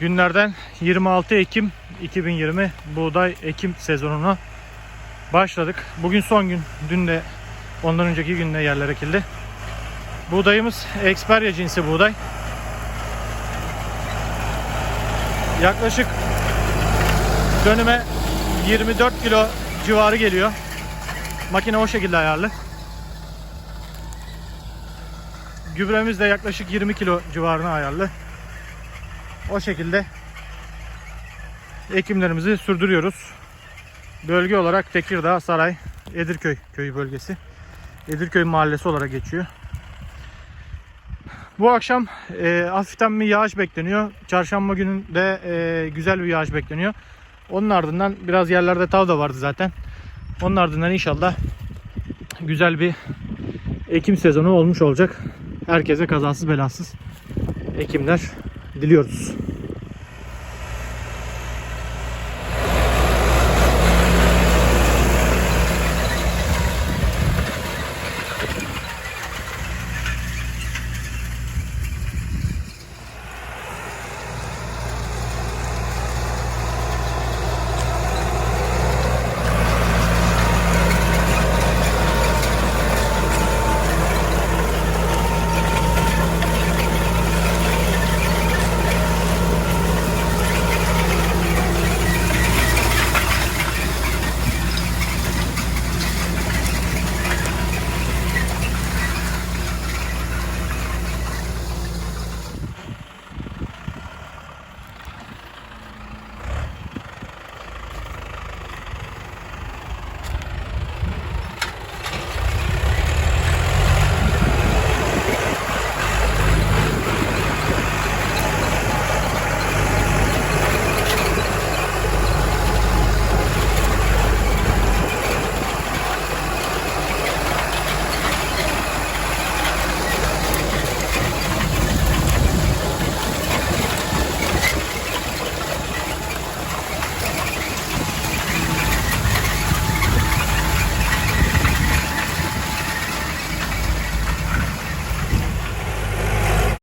Günlerden 26 Ekim 2020 buğday ekim sezonuna başladık. Bugün son gün. Dün de ondan önceki günde yerler ekildi. Buğdayımız Experia cinsi buğday. Yaklaşık dönüme 24 kilo civarı geliyor. Makine o şekilde ayarlı. Gübremiz de yaklaşık 20 kilo civarına ayarlı. O şekilde ekimlerimizi sürdürüyoruz. Bölge olarak Tekirdağ, Saray, Edirköy köyü bölgesi. Edirköy mahallesi olarak geçiyor. Bu akşam e, hafiften bir yağış bekleniyor. Çarşamba gününde e, güzel bir yağış bekleniyor. Onun ardından biraz yerlerde tav da vardı zaten. Onun ardından inşallah güzel bir ekim sezonu olmuş olacak. Herkese kazasız belasız ekimler diliyoruz.